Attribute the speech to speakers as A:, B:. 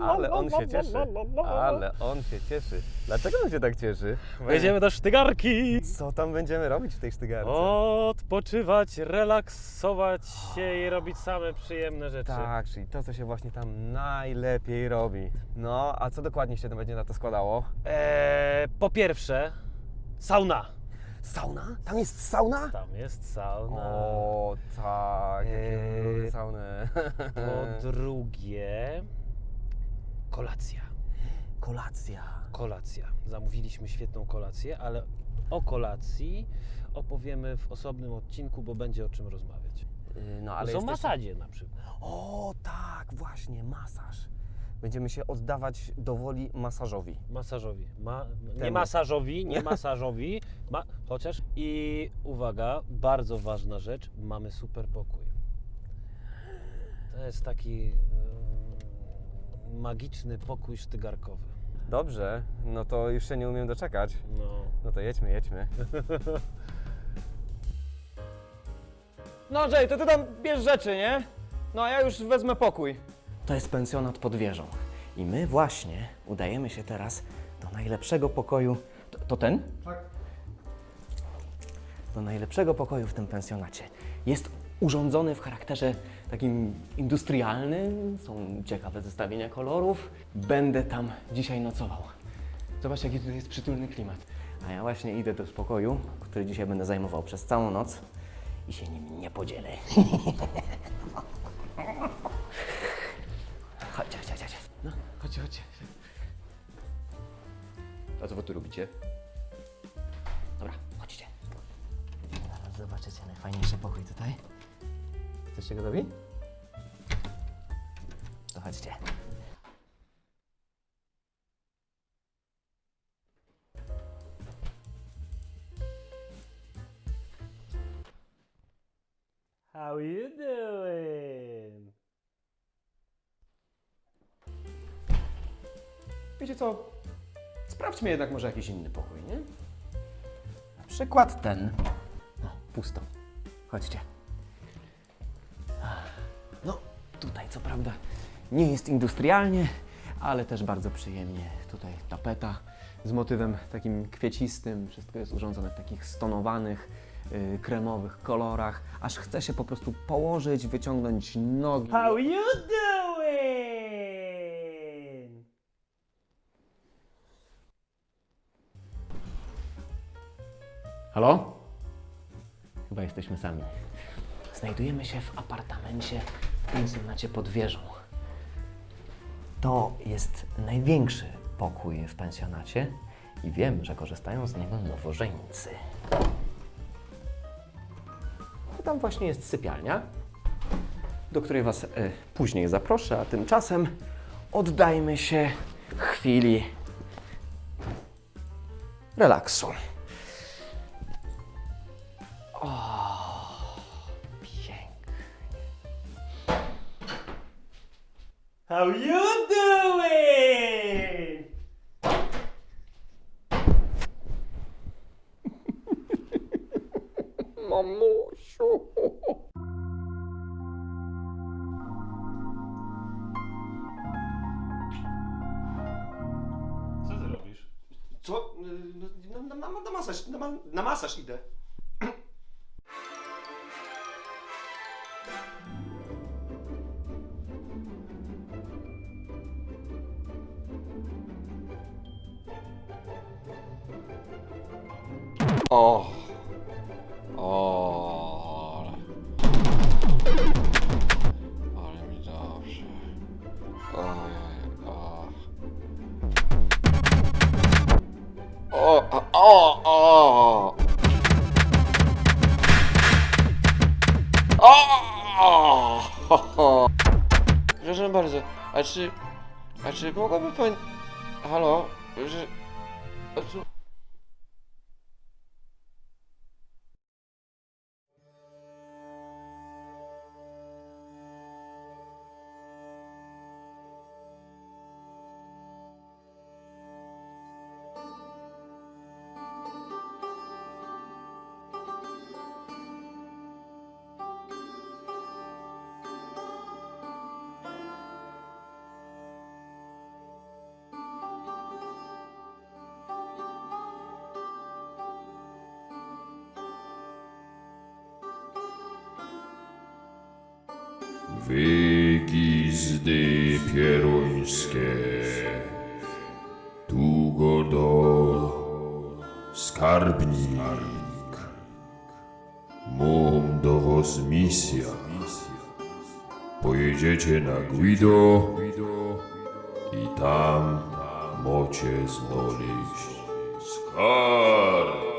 A: Ale on się cieszy. Ale on się cieszy. Dlaczego on się tak cieszy?
B: Jedziemy do Sztygarki.
A: Co tam będziemy robić w tej sztygarce?
B: Odpoczywać, relaksować się i robić same przyjemne rzeczy.
A: Tak, czyli to, co się właśnie tam najlepiej robi. No, a co dokładnie się to będzie na to składało?
B: Eee, po pierwsze, sauna.
A: Sauna? Tam jest sauna?
B: Tam jest sauna.
A: O, tak, jakie
B: Eee,
A: lubię saunę.
B: Po drugie, kolacja.
A: Kolacja.
B: Kolacja. Zamówiliśmy świetną kolację, ale o kolacji opowiemy w osobnym odcinku, bo będzie o czym rozmawiać.
A: Yy, No,
B: Ale
A: ale
B: Są
A: jest też-
B: masadzie na przykład.
A: O, tak, właśnie, masaż. Będziemy się oddawać do woli masażowi.
B: Masażowi. Ma, nie
A: Temu.
B: masażowi, nie masażowi, ma, chociaż i uwaga, bardzo ważna rzecz, mamy super pokój. To jest taki em, magiczny pokój sztygarkowy.
A: Dobrze, no to już się nie umiem doczekać.
B: No.
A: No to jedźmy, jedźmy.
C: No Jay, to ty tam bierz rzeczy, nie? No a ja już wezmę pokój.
D: To jest pensjonat pod wieżą. I my właśnie udajemy się teraz do najlepszego pokoju. To, to ten? Tak. Do najlepszego pokoju w tym pensjonacie. Jest urządzony w charakterze takim industrialnym. Są ciekawe zestawienia kolorów. Będę tam dzisiaj nocował. Zobacz, jaki tutaj jest przytulny klimat. A ja właśnie idę do spokoju, który dzisiaj będę zajmował przez całą noc i się nim nie podzielę. A co wy tu robicie? Dobra, chodźcie. Zaraz zobaczycie najfajniejszy pokój tutaj. Jesteście gotowi? To chodźcie.
B: How you doing?
D: Wiecie co? Sprawdźmy jednak może jakiś inny pokój, nie? Na przykład ten. No, pusto. Chodźcie. No, tutaj co prawda nie jest industrialnie, ale też bardzo przyjemnie. Tutaj tapeta z motywem takim kwiecistym. Wszystko jest urządzone w takich stonowanych, yy, kremowych kolorach. Aż chce się po prostu położyć, wyciągnąć nogi.
B: How you doing?
D: Halo? Chyba jesteśmy sami. Znajdujemy się w apartamencie w pensjonacie pod wieżą. To jest największy pokój w pensjonacie i wiem, że korzystają z niego nowożeńcy. I tam właśnie jest sypialnia, do której Was e, później zaproszę, a tymczasem oddajmy się chwili relaksu. Pięknie.
B: How you doing?
D: Mamusiu.
B: Co ty robisz?
C: Co? Na, na, na, na masaż, na, ma- na masaż idę.
A: O! O! Ale mi dobrze. Ojej, o. O, o, o, o! Ho, ho. Przepraszam bardzo, a czy... A czy mogłaby pani... Halo? Że... A czy...
E: Wygizdy pieruńskie. Długo do skarbnik. Mum do was misja. Pojedziecie na Guido i tam mocie znaleźć skarb.